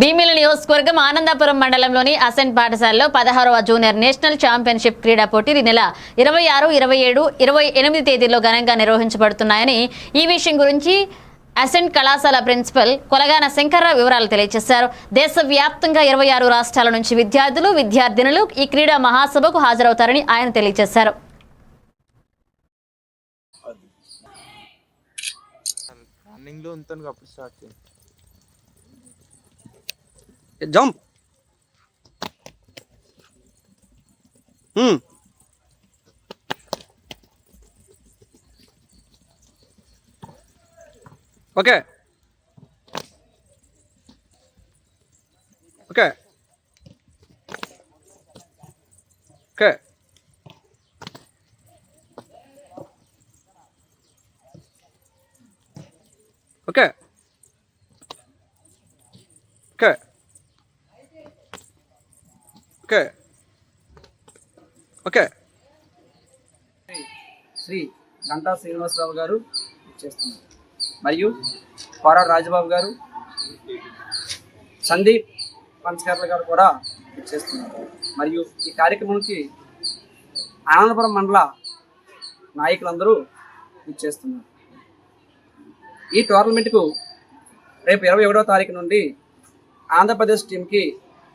భీమిలి నియోజకవర్గం ఆనందాపురం మండలంలోని అసెంట్ పాఠశాలలో పదహారవ జూనియర్ నేషనల్ ఛాంపియన్షిప్ క్రీడా పోటీలు ఈ నెల ఇరవై ఆరు ఇరవై ఏడు ఇరవై ఎనిమిది తేదీల్లో ఘనంగా నిర్వహించబడుతున్నాయని ఈ విషయం గురించి అసెంట్ కళాశాల ప్రిన్సిపల్ కొలగాన శంకర్రావు వివరాలు తెలియజేశారు. దేశవ్యాప్తంగా ఇరవై ఆరు రాష్ట్రాల నుంచి విద్యార్థులు విద్యార్థినులు ఈ క్రీడా మహాసభకు హాజరవుతారని ఆయన తెలియజేశారు. ఉంటాను అప్పుడు స్టార్ట్ చేయండి. Jump okay okay okay okay okay okay. Okay. Shri Ganta Srinivasarao గారు చేస్తున్నారు. మరియు కోరా రాజబాబు గారు సందీప్ పంచకర్ల గారు కూడా చేస్తున్నారు. మరియు ఈ కార్యక్రమానికి ఆనందపురం మండల నాయకులందరూ ఇచ్చేస్తున్నారు ఈ టోర్నమెంట్కు రేపు ఇరవై ఒకటో తారీఖు నుండి ఆంధ్రప్రదేశ్ టీంకి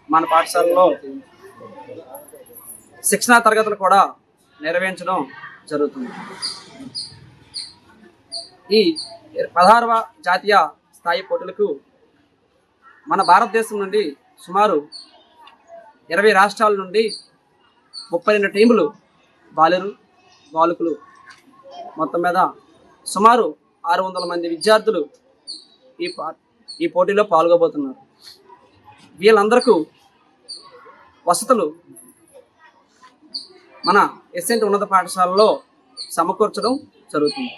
మన పాఠశాలలో శిక్షణా తరగతులు కూడా నిర్వహించడం జరుగుతుంది. ఈ పదహారవ జాతీయ స్థాయి పోటీలకు మన భారతదేశం నుండి సుమారు ఇరవై రాష్ట్రాల నుండి ముప్పై రెండు టీములు బాలురు బాలుకులు మొత్తం మీద సుమారు ఆరు వందల మంది విద్యార్థులు ఈ పా ఈ పోటీలో పాల్గొబోతున్నారు. వీళ్ళందరికీ వసతులు మన ఎస్ఎంటి ఉన్నత పాఠశాలలో సమకూర్చడం జరుగుతుంది.